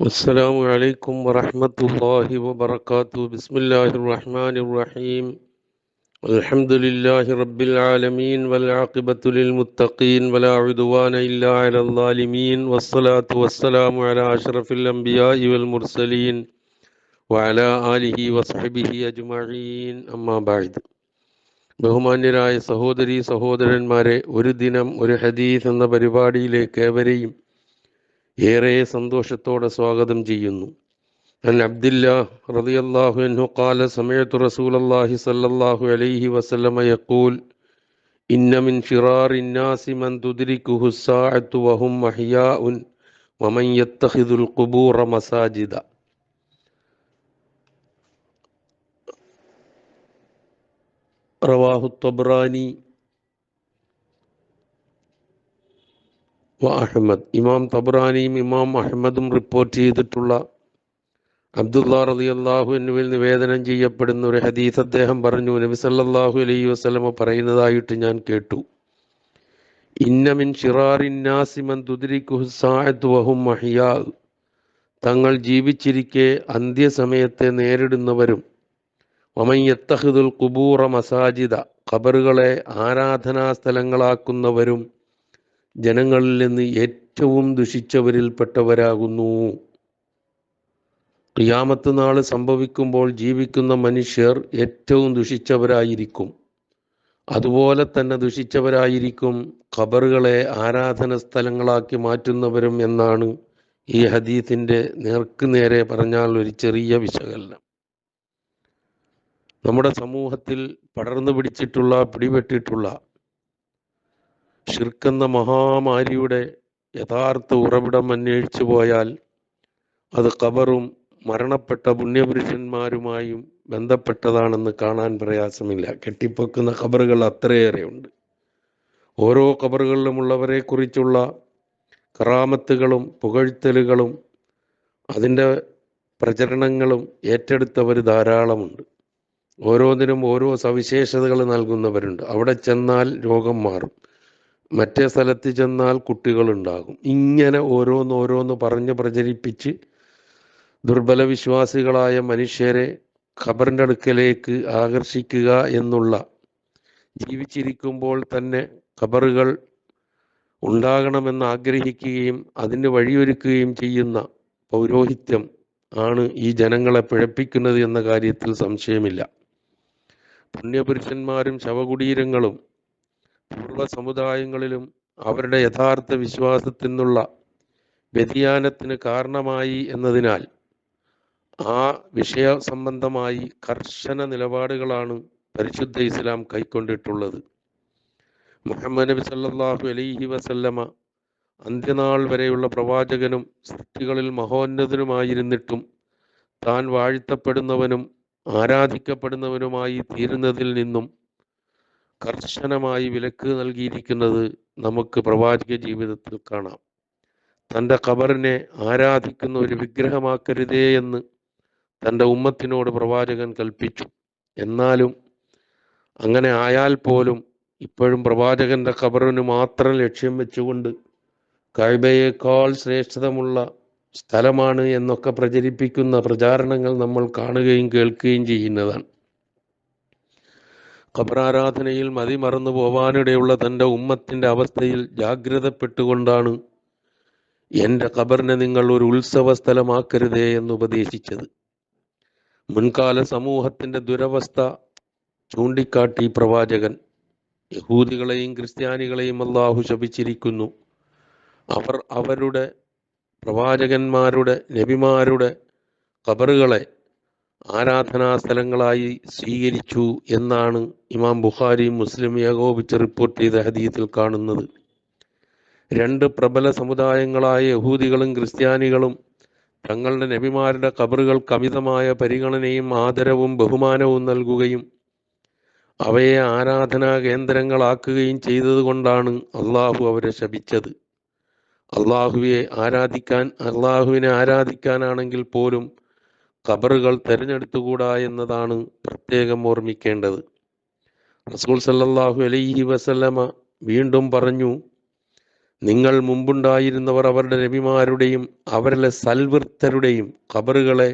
السلام عليكم ورحمة الله وبركاته بسم الله الرحمن الرحيم الحمد لله رب العالمين والعاقبة للمتقين ولا عدوان إلا على الظالمين والصلاة والسلام على أشرف الأنبياء والمرسلين وعلى آله وصحبه أجمعين أما بعد ബഹുമാന്യരായ സഹോദരി സഹോദരന്മാരെ ഒരു ദിനം ഒരു ഹദീസ് എന്ന പരിപാടിയിലേക്ക് ഏവരെയും ഏറെ സന്തോഷത്തോടെ സ്വാഗതം ചെയ്യുന്നു അൻ അബ്ദില്ല റളിയല്ലാഹു അൻഹു ഖാല സമയത്തു റസൂലല്ലാഹി സല്ലല്ലാഹു അലൈഹി വസല്ലമ യഖൂൽ ഇന്ന മിൻ ഫിറാറി الناس من تدركه الساعة وهم أحياء ومن يتخذ القبور مساجدا റവാഹു തൊബ്രാനി വ അഹമ്മദ്. ഇമാം തബ്രാനിയും ഇമാം അഹമ്മദും റിപ്പോർട്ട് ചെയ്തിട്ടുള്ള അബ്ദുല്ലാ റതി അള്ളാഹു എന്നിവയിൽ നിവേദനം ചെയ്യപ്പെടുന്ന ഒരു ഹദീസ് അദ്ദേഹം പറഞ്ഞു. നബി സല്ലാഹു അലൈഹി വസ്ലമ പറയുന്നതായിട്ട് ഞാൻ കേട്ടു. ഇന്നമിൻ ഷിറാറിന്നാസിമൻ മഹിയാ തങ്ങൾ ജീവിച്ചിരിക്കെ അന്ത്യസമയത്തെ നേരിടുന്നവരും ഒമയ്യത്തഹുദുൽ യത്തഹിദുൽ കുബൂറ മസാജിദ ഖബറുകളെ ആരാധനാ സ്ഥലങ്ങളാക്കുന്നവരും ജനങ്ങളിൽ നിന്ന് ഏറ്റവും ദുഷിച്ചവരിൽപ്പെട്ടവരാകുന്നു. ക്രിയാമത്ത് നാൾ സംഭവിക്കുമ്പോൾ ജീവിക്കുന്ന മനുഷ്യർ ഏറ്റവും ദുഷിച്ചവരായിരിക്കും. അതുപോലെ തന്നെ ദുഷിച്ചവരായിരിക്കും ഖബറുകളെ ആരാധന സ്ഥലങ്ങളാക്കി മാറ്റുന്നവരും എന്നാണ് ഈ ഹദീസിന്റെ നേർക്ക് നേരെ പറഞ്ഞാൽ ഒരു ചെറിയ വിശകലനം. നമ്മുടെ സമൂഹത്തിൽ പടർന്നു പിടിച്ചിട്ടുള്ള പിടിപെട്ടിട്ടുള്ള ഷിർക്കെന്ന മഹാമാരിയുടെ യഥാർത്ഥ ഉറവിടം അന്വേഷിച്ചു പോയാൽ അത് കബറും മരണപ്പെട്ട പുണ്യപുരുഷന്മാരുമായും ബന്ധപ്പെട്ടതാണെന്ന് കാണാൻ പ്രയാസമില്ല. കെട്ടിപ്പൊക്കുന്ന ഖബറുകൾ അത്രയേറെ ഉണ്ട്. ഓരോ ഖബറുകളിലുമുള്ളവരെ കുറിച്ചുള്ള കറാമത്തുകളും പുകഴ്ത്തലുകളും അതിന്റെ പ്രചരണങ്ങളും ഏറ്റെടുത്തവർ ധാരാളമുണ്ട്. ഓരോന്നിനും ഓരോ സവിശേഷതകൾ നൽകുന്നവരുണ്ട്. അവിടെ ചെന്നാൽ രോഗം മാറും. മറ്റേ സ്ഥലത്ത് ചെന്നാൽ കുട്ടികളുണ്ടാകും. ഇങ്ങനെ ഓരോന്ന് ഓരോന്ന് പറഞ്ഞ് പ്രചരിപ്പിച്ച് ദുർബല വിശ്വാസികളായ മനുഷ്യരെ ഖബറിന്റെ അടുക്കലേക്ക് ആകർഷിക്കുക എന്നുള്ള ജീവിച്ചിരിക്കുമ്പോൾ തന്നെ ഖബറുകൾ ഉണ്ടാകണമെന്ന് ആഗ്രഹിക്കുകയും അതിന് വഴിയൊരുക്കുകയും ചെയ്യുന്ന പൗരോഹിത്യം ആണ് ഈ ജനങ്ങളെ പിഴപ്പിക്കുന്നത് എന്ന കാര്യത്തിൽ സംശയമില്ല. പുണ്യപുരുഷന്മാരും ശവകുടീരങ്ങളും പൂർവ സമുദായങ്ങളിലും അവരുടെ യഥാർത്ഥ വിശ്വാസത്തിൽ നിന്നുള്ള വ്യതിയാനത്തിന് കാരണമായി എന്നതിനാൽ ആ വിഷയ സംബന്ധമായി കർശന നിലപാടുകളാണ് പരിശുദ്ധ ഇസ്ലാം കൈക്കൊണ്ടിട്ടുള്ളത്. മുഹമ്മദ് നബി സല്ലാഹു അലൈഹി വസല്ലമ അന്ത്യനാൾ വരെയുള്ള പ്രവാചകനും സൃഷ്ടികളിൽ മഹോന്നതനുമായിരുന്നിട്ടും താൻ വാഴ്ത്തപ്പെടുന്നവനും ആരാധിക്കപ്പെടുന്നവനുമായി തീരുന്നതിൽ നിന്നും കർശനമായി വിലക്ക് നൽകിയിരിക്കുന്നത് നമുക്ക് പ്രവാചക ജീവിതത്തിൽ കാണാം. തന്റെ ഖബറിനെ ആരാധിക്കുന്ന ഒരു വിഗ്രഹമാക്കരുതേ എന്ന് തന്റെ ഉമ്മത്തിനോട് പ്രവാചകൻ കൽപ്പിച്ചു. എന്നാലും അങ്ങനെ ആയാൽ പോലും ഇപ്പോഴും പ്രവാചകന്റെ ഖബറിന് മാത്രം ലക്ഷ്യം വെച്ചുകൊണ്ട് കൈബയേക്കാൾ ശ്രേഷ്ഠതമുള്ള സ്ഥലമാണ് എന്നൊക്കെ പ്രചരിപ്പിക്കുന്ന പ്രചാരണങ്ങൾ നമ്മൾ കാണുകയും കേൾക്കുകയും ചെയ്യുന്നതാണ്. ഖബറാരാധനയിൽ മതിമറന്നു പോവാനിടയുള്ള തന്റെ ഉമ്മത്തിന്റെ അവസ്ഥയിൽ ജാഗ്രതപ്പെട്ടുകൊണ്ടാണ് എന്റെ ഖബറിനെ നിങ്ങൾ ഒരു ഉത്സവ സ്ഥലമാക്കരുതേ എന്ന് ഉപദേശിച്ചത്. മുൻകാല സമൂഹത്തിന്റെ ദുരവസ്ഥ ചൂണ്ടിക്കാട്ടി പ്രവാചകൻ യഹൂദികളെയും ക്രിസ്ത്യാനികളെയും അള്ളാഹു ശപിച്ചിരിക്കുന്നു. അവർ അവരുടെ പ്രവാചകന്മാരുടെ നബിമാരുടെ ഖബറുകളെ ആരാധനാ സ്ഥലങ്ങളായി സ്വീകരിച്ചു എന്നാണ് ഇമാം ബുഖാരി മുസ്ലിം ഏകോപിച്ച് റിപ്പോർട്ട് ചെയ്ത ഹദീത്തിൽ കാണുന്നത്. രണ്ട് പ്രബല സമുദായങ്ങളായ യഹൂദികളും ക്രിസ്ത്യാനികളും തങ്ങളുടെ നബിമാരുടെ കബറുകൾക്ക് അമിതമായ പരിഗണനയും ആദരവും ബഹുമാനവും നൽകുകയും അവയെ ആരാധനാ കേന്ദ്രങ്ങളാക്കുകയും ചെയ്തതുകൊണ്ടാണ് അള്ളാഹു അവരെ ശപിച്ചത്. അള്ളാഹുവിയെ ആരാധിക്കാൻ അള്ളാഹുവിനെ ആരാധിക്കാനാണെങ്കിൽ പോലും ഖബറുകൾ തിരഞ്ഞെടുത്തുകൂടാ എന്നതാണ് പ്രത്യേകം ഓർമ്മിക്കേണ്ടത്. റസൂൽ സല്ലല്ലാഹു അലൈഹി വസല്ലമ വീണ്ടും പറഞ്ഞു നിങ്ങൾ മുമ്പുണ്ടായിരുന്നവർ അവരുടെ രവിമാരുടെയും അവരിലെ സൽവൃത്തരുടെയും ഖബറുകളെ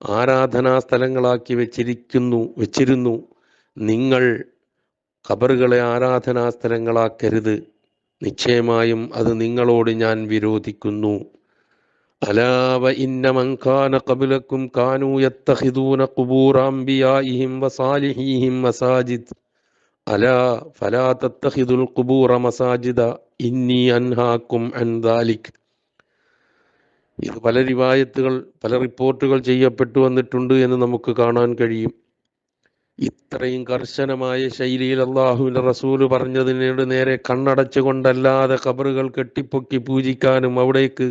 ആരാധനാ സ്ഥലങ്ങളാക്കി വെച്ചിരിക്കുന്നു വെച്ചിരുന്നു. നിങ്ങൾ ഖബറുകളെ ആരാധനാ സ്ഥലങ്ങളാക്കരുത് നിശ്ചയമായും അത് നിങ്ങളോട് ഞാൻ വിരോധിക്കുന്നു. ഇത് പല റിവായത്തുകൾ പല റിപ്പോർട്ടുകൾ ചെയ്യപ്പെട്ടു വന്നിട്ടുണ്ട് എന്ന് നമുക്ക് കാണാൻ കഴിയും. ഇത്രയും കർശനമായ ശൈലിയിൽ അള്ളാഹുവിന്റെ റസൂൽ പറഞ്ഞതിനോട് നേരെ കണ്ണടച്ചുകൊണ്ടല്ലാതെ ഖബറുകൾ കെട്ടിപ്പൊക്കി പൂജിക്കാനും അവിടേക്ക്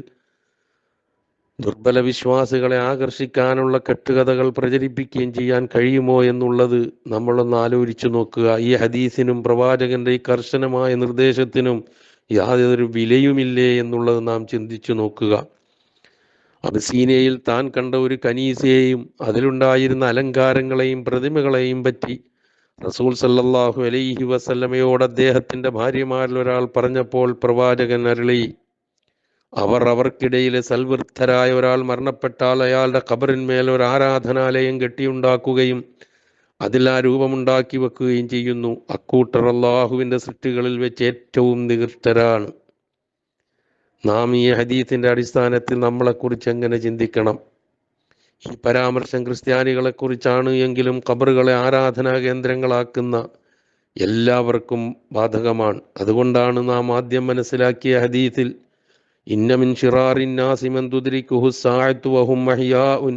ദുർബല വിശ്വാസികളെ ആകർഷിക്കാനുള്ള കെട്ടുകഥകൾ പ്രചരിപ്പിക്കുകയും ചെയ്യാൻ കഴിയുമോ എന്നുള്ളത് നമ്മളൊന്ന് ആലോചിച്ചു നോക്കുക. ഈ ഹദീസിനും പ്രവാചകന്റെ ഈ കർശനമായ നിർദ്ദേശത്തിനും യാതൊരു വിലയുമില്ലേ എന്നുള്ളത് നാം ചിന്തിച്ചു നോക്കുക. അബസീനയിൽ താൻ കണ്ട ഒരു കനീസയെയും അതിലുണ്ടായിരുന്ന അലങ്കാരങ്ങളെയും പ്രതിമകളെയും പറ്റി റസൂൽ സല്ലാഹു അലൈഹി വസല്ലമയോട് അദ്ദേഹത്തിന്റെ ഭാര്യമാരിൽ ഒരാൾ പറഞ്ഞപ്പോൾ പ്രവാചകൻ അരുളി അവർ അവർക്കിടയിലെ സൽവൃദ്ധരായ ഒരാൾ മരണപ്പെട്ടാൽ അയാളുടെ ഖബറിന്മേൽ ഒരു ആരാധനാലയം കെട്ടിയുണ്ടാക്കുകയും അതിൽ ആ രൂപമുണ്ടാക്കി വെക്കുകയും ചെയ്യുന്നു. അക്കൂട്ടർ അള്ളാഹുവിന്റെ സൃഷ്ടികളിൽ വെച്ച് ഏറ്റവും നികൃഷ്ടരാണ്. നാം ഈ ഹദീത്തിന്റെ അടിസ്ഥാനത്തിൽ നമ്മളെക്കുറിച്ച് എങ്ങനെ ചിന്തിക്കണം? ഈ പരാമർശം ക്രിസ്ത്യാനികളെ കുറിച്ചാണ് എങ്കിലും ഖബറുകളെ ആരാധനാ കേന്ദ്രങ്ങളാക്കുന്ന എല്ലാവർക്കും ബാധകമാണ്. അതുകൊണ്ടാണ് നാം ആദ്യം മനസ്സിലാക്കിയ ഹദീത്തിൽ ഇന്നമിൻ من تدركه സാഅത്തു وهم മഹിയാഉൻ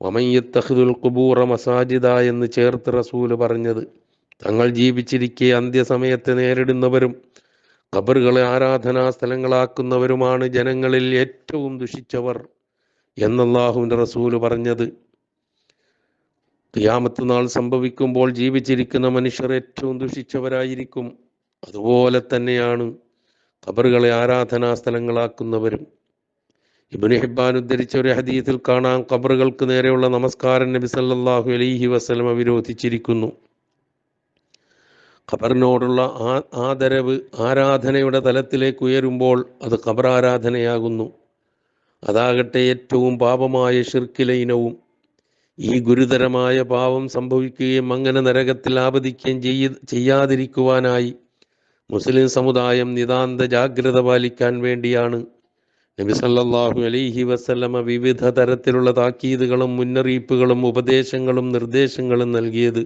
ومن يتخذ ഖുബൂറ മസാജിദ എന്ന് ചേർത്ത് റസൂൽ പറഞ്ഞത്. തങ്ങൾ ജീവിച്ചിരിക്കെ അന്ത്യസമയത്തെ നേരിടുന്നവരും ഖബറുകളെ ആരാധനാ സ്ഥലങ്ങളാക്കുന്നവരുമാണ് ജനങ്ങളിൽ ഏറ്റവും ദുഷിച്ചവർ എന്നല്ലാഹുവിന്റെ റസൂൽ പറഞ്ഞത്. ഖിയാമത്ത് നാൾ സംഭവിക്കുമ്പോൾ ജീവിച്ചിരിക്കുന്ന മനുഷ്യർ ഏറ്റവും ദുഷിച്ചവരായിരിക്കും. അതുപോലെ തന്നെയാണ് ഖബറുകളെ ആരാധനാ സ്ഥലങ്ങളാക്കുന്നവരും ഇബ്നു ഹിബ്ബാൻ ഉദ്ധരിച്ച ഒരു ഹദീസിൽ കാണാം ഖബറുകൾക്ക് നേരെയുള്ള നമസ്കാരം നബി സല്ലല്ലാഹു അലൈഹി വസല്ലമ വിരോധിച്ചിരിക്കുന്നു. ഖബറിനോടുള്ള ആ ആദരവ് ആരാധനയുടെ തലത്തിലേക്ക് ഉയരുമ്പോൾ അത് ഖബർ ആരാധനയാകുന്നു. അതാകട്ടെ ഏറ്റവും പാപമായ ഷിർക്കിലെ ഇനവും ഈ ഗുരുതരമായ പാപം സംഭവിക്കുകയും അങ്ങനെ നരകത്തിൽ ആപതിക്കുകയും ചെയ്യാതിരിക്കുവാനായി മുസ്ലിം സമുദായം നിതാന്ത ജാഗ്രത പാലിക്കാൻ വേണ്ടിയാണ്. നബി സല്ലല്ലാഹു അലൈഹി വസല്ലമ വിവിധ തരത്തിലുള്ള താക്കീതുകളും മുന്നറിയിപ്പുകളും ഉപദേശങ്ങളും നിർദ്ദേശങ്ങളും നൽകിയത്.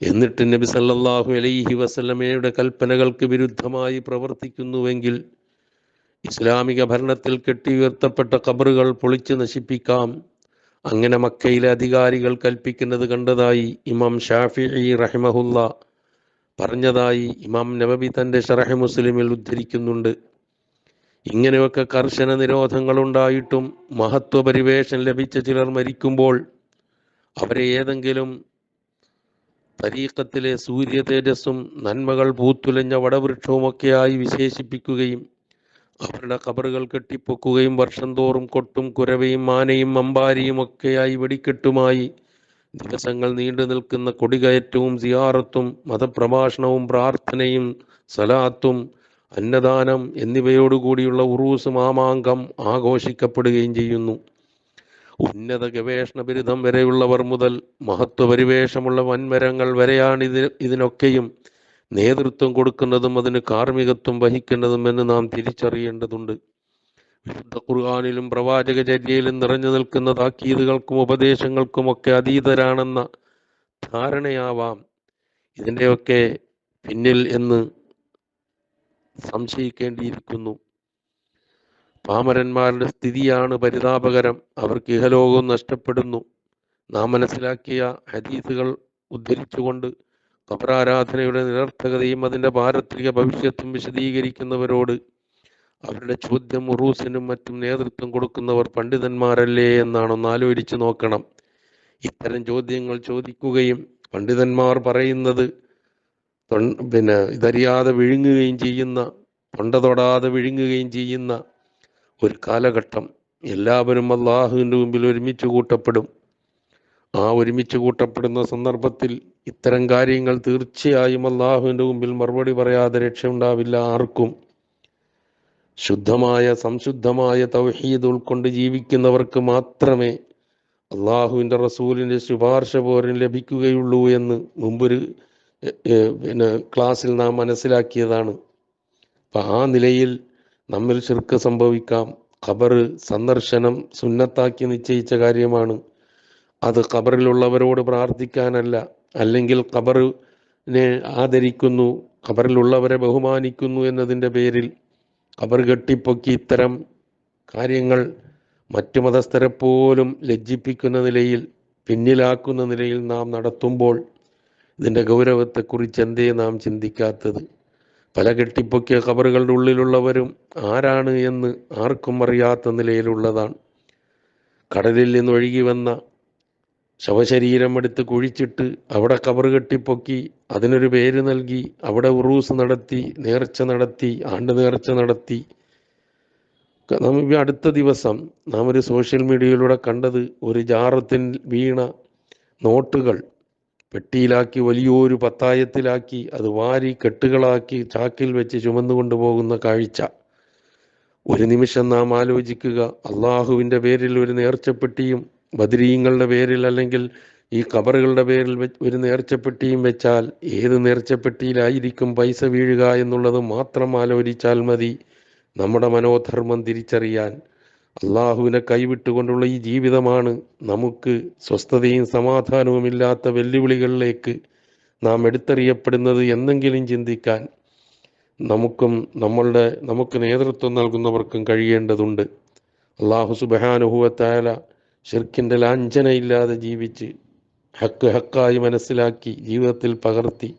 എന്നിട്ട് നബി സല്ലല്ലാഹു അലൈഹി വസല്ലമയുടെ കൽപ്പനകൾക്ക് വിരുദ്ധമായി പ്രവർത്തിക്കുന്നുവെങ്കിൽ ഇസ്ലാമിക ഭരണത്തിൽ കെട്ടിയുയർത്തപ്പെട്ട കബറുകൾ പൊളിച്ചു നശിപ്പിക്കാം. അങ്ങനെ മക്കയിലെ അധികാരികൾ കൽപ്പിക്കുന്നത് കണ്ടതായി ഇമാം ഷാഫി റഹിമഹുല്ല പറഞ്ഞതായി ഇമാം നബബി തന്റെ ഷറഹ് മുസ്ലിമിൽ ഉദ്ധരിക്കുന്നുണ്ട്. ഇങ്ങനെയൊക്കെ കർശന നിരോധങ്ങൾ ഉണ്ടായിട്ടും മഹത്വപരിവേഷം ലഭിച്ച ചിലർ മരിക്കുമ്പോൾ അവരെ ഏതെങ്കിലും തരീക്കത്തിലെ സൂര്യ തേജസ്സും നന്മകൾ പൂത്തുലഞ്ഞ വടവൃക്ഷവുമൊക്കെയായി വിശേഷിപ്പിക്കുകയും അവരുടെ കബറുകൾ കെട്ടിപ്പൊക്കുകയും വർഷം തോറും കൊട്ടും കുരവയും മാനയും അമ്പാരിയും ഒക്കെയായി വെടിക്കെട്ടുമായി ദിവസങ്ങൾ നീണ്ടു നിൽക്കുന്ന കൊടികയറ്റവും സിയാറത്തും മതപ്രഭാഷണവും പ്രാർത്ഥനയും സലാത്തും അന്നദാനം എന്നിവയോടുകൂടിയുള്ള ഉറൂസ് മാമാങ്കം ആഘോഷിക്കപ്പെടുകയും ചെയ്യുന്നു. ഉന്നത ഗവേഷണ ബിരുദം വരെയുള്ളവർ മുതൽ മഹത്വപരിവേഷമുള്ള വൻമരങ്ങൾ വരെയാണ് ഇത് ഇതിനൊക്കെയും നേതൃത്വം കൊടുക്കുന്നതും അതിന് കാർമ്മികത്വം വഹിക്കുന്നതും എന്ന് നാം തിരിച്ചറിയേണ്ടതുണ്ട്. വിശുദ്ധ ഖുർആാനിലും പ്രവാചകചര്യയിലും നിറഞ്ഞു നിൽക്കുന്ന താക്കീതുകൾക്കും ഉപദേശങ്ങൾക്കുമൊക്കെ അതീതരാണെന്ന ധാരണയാവാം. ഇതിന്റെയൊക്കെ പിന്നിൽ എന്ന് സംശയിക്കേണ്ടിയിരിക്കുന്നു. പാമരന്മാരുടെ സ്ഥിതിയാണ് പരിതാപകരം. അവർക്ക് ഇഹലോകവും നഷ്ടപ്പെടുന്നു. നാം മനസ്സിലാക്കിയ ഹദീസുകൾ ഉദ്ധരിച്ചുകൊണ്ട് കബറാരാധനയുടെ നിരർത്ഥകതയും അതിന്റെ പാരത്രിക ഭവിഷ്യത്തും വിശദീകരിക്കുന്നവരോട് അവരുടെ ചോദ്യം ഉറൂസിനും മറ്റും നേതൃത്വം കൊടുക്കുന്നവർ പണ്ഡിതന്മാരല്ലേ എന്നാണ് ഒന്ന് ആലോചിച്ച് നോക്കണം. ഇത്തരം ചോദ്യങ്ങൾ ചോദിക്കുകയും പണ്ഡിതന്മാർ പറയുന്നത് പിന്നെ ഇതറിയാതെ വിഴുങ്ങുകയും ചെയ്യുന്ന തൊണ്ട തൊടാതെ വിഴുങ്ങുകയും ചെയ്യുന്ന ഒരു കാലഘട്ടം എല്ലാവരും അള്ളാഹുവിന്റെ മുമ്പിൽ ഒരുമിച്ച് കൂട്ടപ്പെടും. ആ ഒരുമിച്ച് കൂട്ടപ്പെടുന്ന സന്ദർഭത്തിൽ ഇത്തരം കാര്യങ്ങൾ തീർച്ചയായും അള്ളാഹുവിന്റെ മുമ്പിൽ മറുപടി പറയാതെ രക്ഷയുണ്ടാവില്ല ആർക്കും. ശുദ്ധമായ സംശുദ്ധമായ തൗഹീദ് ഉൾക്കൊണ്ട് ജീവിക്കുന്നവർക്ക് മാത്രമേ അള്ളാഹുവിന്റെ റസൂലിന്റെ ശുപാർശ പോലും ലഭിക്കുകയുള്ളൂ എന്ന് മുമ്പൊരു പിന്നെ ക്ലാസ്സിൽ നാം മനസ്സിലാക്കിയതാണ്. അപ്പം ആ നിലയിൽ നമ്മിൽ ശിർക്ക് സംഭവിക്കാം. ഖബർ സന്ദർശനം സുന്നത്താക്കി നിശ്ചയിച്ച കാര്യമാണ്. അത് ഖബറിലുള്ളവരോട് പ്രാർത്ഥിക്കാനല്ല. അല്ലെങ്കിൽ ഖബറിനെ ആദരിക്കുന്നു ഖബറിലുള്ളവരെ ബഹുമാനിക്കുന്നു എന്നതിന്റെ പേരിൽ ഖബർ കെട്ടിപ്പൊക്കി ഇത്തരം കാര്യങ്ങൾ മറ്റു മതസ്ഥരെ പോലും ലജ്ജിപ്പിക്കുന്ന നിലയിൽ പിന്നിലാക്കുന്ന നിലയിൽ നാം നടത്തുമ്പോൾ ഇതിന്റെ ഗൗരവത്തെക്കുറിച്ച് എന്തേ നാം ചിന്തിക്കാത്തത്? പല കെട്ടിപ്പൊക്കിയ കബറുകളുടെ ഉള്ളിലുള്ളവരും ആരാണ് എന്ന് ആർക്കും അറിയാത്ത നിലയിലുള്ളതാണ്. കടലിൽ നിന്ന് ഒഴുകി വന്ന ശവശരീരം എടുത്ത് കുഴിച്ചിട്ട് അവിടെ കബറ് കെട്ടിപ്പൊക്കി അതിനൊരു പേര് നൽകി അവിടെ ഉറൂസ് നടത്തി നേർച്ച നടത്തി ആണ്ട് നേർച്ച നടത്തി. നാം അടുത്ത ദിവസം നാം ഒരു സോഷ്യൽ മീഡിയയിലൂടെ കണ്ടത് ഒരു ജാറത്തിൽ വീണ നോട്ടുകൾ പെട്ടിയിലാക്കി വലിയൊരു പത്തായത്തിലാക്കി അത് വാരി കെട്ടുകളാക്കി ചാക്കിൽ വെച്ച് ചുമന്നുകൊണ്ട് പോകുന്ന കാഴ്ച. ഒരു നിമിഷം നാം ആലോചിക്കുക അള്ളാഹുവിന്റെ പേരിൽ ഒരു നേർച്ചപ്പെട്ടിയും ബദരീങ്ങളുടെ പേരിൽ അല്ലെങ്കിൽ ഈ കബറുകളുടെ പേരിൽ ഒരു നേർച്ചപ്പെട്ടിയും വെച്ചാൽ ഏത് നേർച്ചപ്പെട്ടിയിലായിരിക്കും പൈസ വീഴുക എന്നുള്ളത് മാത്രം ആലോചിച്ചാൽ മതി. നമ്മുടെ മനോധർമ്മം തിരിച്ചറിയാൻ അള്ളാഹുവിനെ കൈവിട്ടുകൊണ്ടുള്ള ഈ ജീവിതമാണ് നമുക്ക് സ്വസ്ഥതയും സമാധാനവും ഇല്ലാത്ത വെല്ലുവിളികളിലേക്ക് നാം എടുത്തെറിയപ്പെടുന്നത് എന്നെങ്കിലും ചിന്തിക്കാൻ നമുക്കും നമ്മളുടെ നമുക്ക് നേതൃത്വം നൽകുന്നവർക്കും കഴിയേണ്ടതുണ്ട്. അള്ളാഹു സുബഹാനുഭവത്തായ ഷിർക്കിന്റെ ലാഞ്ചനയില്ലാതെ ജീവിച്ച് ഹക്ക് ഹക്കായി മനസ്സിലാക്കി ജീവിതത്തിൽ പകർത്തി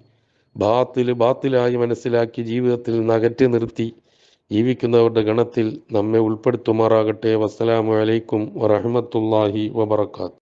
ബാത്തിൽ ബാത്തിലായി മനസ്സിലാക്കി ജീവിതത്തിൽ നകറ്റി നിർത്തി ജീവിക്കുന്നവരുടെ ഗണത്തിൽ നമ്മെ ഉൾപ്പെടുത്തുമാറാകട്ടെ. വസ്സലാമു അലൈക്കും വറഹ്മത്തുള്ളാഹി വബറകാത്ത്